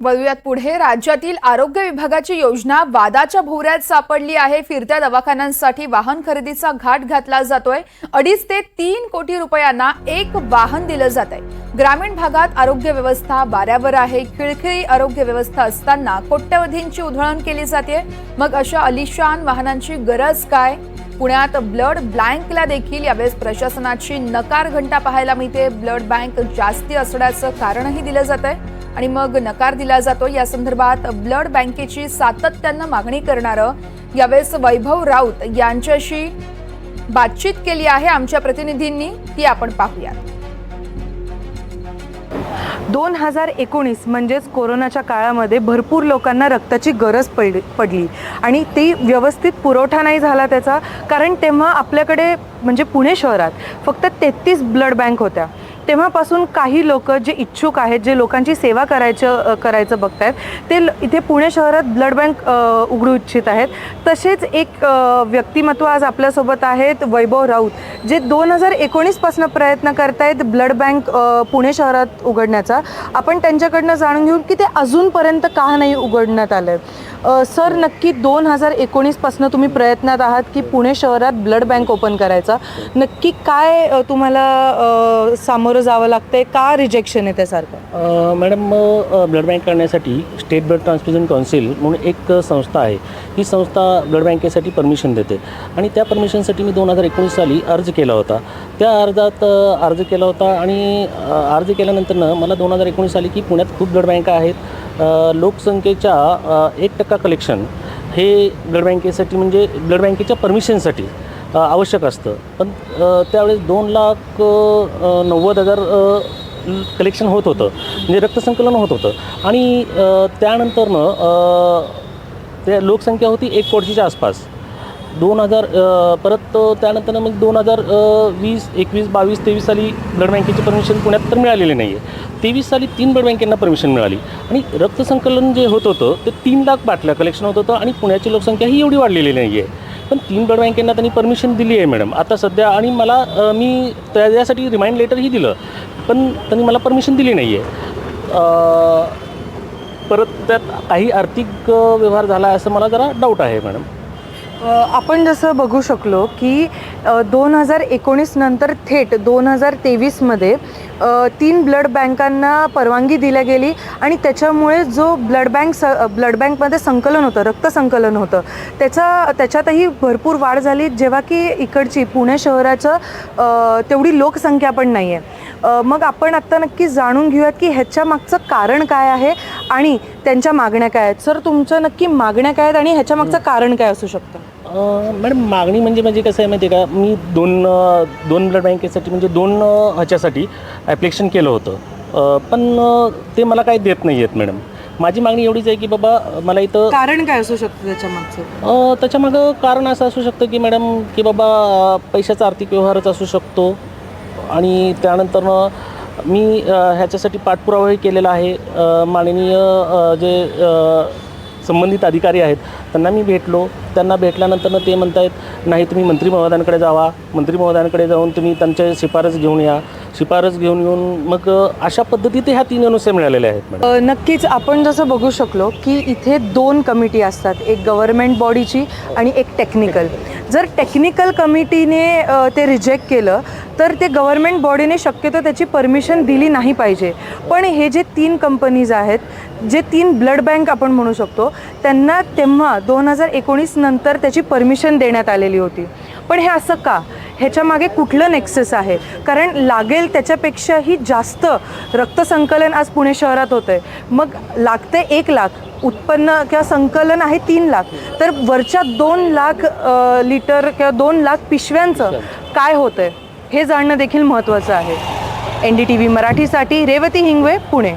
वळूयात पुढे. राज्यातील आरोग्य विभागाची योजना वादाच्या भोवऱ्यात सापडली आहे. फिरत्या दवाखान्यांसाठी वाहन खरेदीचा घाट घातला जातोय. अडीच ते तीन कोटी रुपयांना एक वाहन दिलं जात आहे ग्रामीण भागात आरोग्य व्यवस्था वाऱ्यावर आहे. खिळखिळी आरोग्य व्यवस्था असताना कोट्यवधींची उधळण केली जाते मग अशा अलिशान वाहनांची गरज काय? पुण्यात ब्लड बँकला देखील यावेळेस प्रशासनाची नकार घंटा पाहायला मिळते. ब्लड बँक जास्ती असण्याचं कारणही दिलं जात आहे आणि मग नकार दिला जातो. या संदर्भात ब्लड बँकेची सातत्यानं मागणी करणारं यावेळेस वैभव राऊत यांच्याशी बातचीत केली आहे. आमच्या प्रतिनिधींनी ती आपण पाहूयात. दोन हजार एकोणीस म्हणजेच कोरोनाच्या काळामध्ये भरपूर लोकांना रक्ताची गरज पडली पडली. आणि ती व्यवस्थित पुरवठा नाही झाला त्याचा कारण तेव्हा आपल्याकडे म्हणजे पुणे शहरात फक्त तेहतीस ब्लड बँक होत्या. तेव्हापासून काही लोक जे इच्छुक आहेत जे लोकांची सेवा करायचं करायचं बघतायत ते ल- इथे पुणे शहरात ब्लड बँक उघडू इच्छित आहेत. तसेच एक व्यक्तिमत्व आज आपल्यासोबत आहेत वैभव राऊत जे दोन हजार एकोणीसपासून प्रयत्न करतायत ब्लड बँक पुणे शहरात उघडण्याचा. आपण त्यांच्याकडनं जाणून घेऊ की ते अजूनपर्यंत का नाही उघडण्यात आलं आहे सर नक्की दोन हजार एकोणीसपासून तुम्ही प्रयत्नात आहात की पुणे शहरात ब्लड बँक ओपन करायचा. नक्की काय तुम्हाला सामोरं जावं लागतंय? का रिजेक्शन आहे त्यासारखं? मॅडम ब्लड बँक करण्यासाठी स्टेट ब्लड ट्रान्सफ्युजन काउन्सिल म्हणून एक संस्था आहे. ही संस्था ब्लड बँकेसाठी परमिशन देते. आणि त्या परमिशनसाठी मी दोन हजार एकोणीस साली अर्ज केला होता. त्या अर्जात अर्ज केला होता आणि अर्ज केल्यानंतरनं मला दोन हजार एकोणीस साली की पुण्यात खूप ब्लड बँका आहेत. लोकसंख्येच्या एक टक्का कलेक्शन हे ब्लड बँकेसाठी म्हणजे ब्लड बँकेच्या परमिशनसाठी आवश्यक असतं. पण त्यावेळेस दोन लाख नव्वद हजार कलेक्शन होत होतं. म्हणजे रक्तसंकलन होत होतं. आणि त्यानंतरनं त्या लोकसंख्या होती एक कोटीच्या आसपास. दोन हजार परत त्यानंतर मग दोन हजार वीस एकवीस बावीस तेवीस साली ब्लड बँकेची परमिशन पुण्यात तर मिळालेली नाही आहे तेवीस साली तीन ब्लड बँकेंना परमिशन मिळाली. आणि रक्तसंकलन जे होत होतं ते तीन लाख बाटल्या कलेक्शन होत होतं आणि पुण्याची लोकसंख्या ही एवढी वाढलेली नाही आहे पण तीन ब्लड बँकेंना त्यांनी परमिशन दिली आहे मॅडम. आता सध्या आणि मला मी त्यासाठी रिमाइंड लेटरही दिलं पण त्यांनी मला परमिशन दिली नाही आहे परत त्यात काही आर्थिक व्यवहार झाला आहे असं मला जरा डाऊट आहे मॅडम. आपण जसं बघू शकलो की दोन हजार एकोणीस नंतर थेट दोन हजार तेवीसमध्ये तीन ब्लड बँकांना परवानगी दिल्या गेली आणि त्याच्यामुळे जो ब्लड बँक स ब्लड बँकमध्ये संकलन होतं रक्तसंकलन होतं त्याचा त्याच्यातही भरपूर वाढ झाली. जेव्हा की इकडची पुणे शहराचं तेवढी लोकसंख्या पण नाही आहे मग आपण आत्ता नक्की जाणून घेऊयात की ह्याच्या मागचं कारण काय आहे आणि त्यांच्या मागण्या काय आहेत? सर तुमचं नक्की मागण्या काय आहेत आणि ह्याच्या मागचं कारण काय असू शकतं? मॅडम मागणी म्हणजे म्हणजे कसं आहे माहिती आहे का? मी दोन दोन ब्लड बँकेसाठी म्हणजे दोन ह्याच्यासाठी ॲप्लिकेशन केलं होतं. पण ते मला काही देत नाही आहेत मॅडम. माझी मागणी एवढीच आहे की बाबा मला इथं कारण काय असू शकतं त्याच्या मागचं अ, त्याच्यामागं कारण असं असू शकतं की मॅडम की बाबा पैशाचा आर्थिक व्यवहारच असू शकतो. आणि त्यानंतरनं मी ह्याच्यासाठी पाठपुरावाही केलेला आहे. माननीय जे संबंधित अधिकारी आहेत त्यांना मी भेटलो. त्यांना भेटल्यानंतरनं ते म्हणत आहेत नाही तुम्ही मंत्री महोदयांकडे जावा. मंत्री महोदयांकडे जाऊन तुम्ही त्यांच्या शिफारस घेऊन या. शिफारस घेऊन येऊन मग अशा पद्धतीत ह्या तीन अनुसार मिळालेल्या आहेत नक्कीच आपण जसं बघू शकलो की इथे दोन कमिटी असतात. एक गव्हर्नमेंट बॉडीची आणि एक टेक्निकल. जर टेक्निकल कमिटीने ते रिजेक्ट केलं तर ते गव्हर्नमेंट बॉडीने शक्यतो त्याची परमिशन दिली नाही पाहिजे. पण हे जे तीन कंपनीज आहेत जे तीन ब्लड बँक आपण म्हणू शकतो त्यांना तेव्हा दोन हजार एकोणीस नंतर त्याची परमिशन देण्यात आलेली होती. पण हे असं का? ह्याच्या मागे कुठलं नेक्सस आहे? कारण लागेल त्याच्यापेक्षाही जास्त रक्तसंकलन आज पुणे शहरात होतं आहे मग लागते एक लाख उत्पन्न किंवा संकलन आहे तीन लाख. तर वरच्या दोन लाख लिटर किंवा दोन लाख पिशव्यांचं काय होतं आहे हे जाणणं देखील महत्त्वाचं आहे. एन डी टी व्ही मराठीसाठी रेवती हिंगवे पुणे.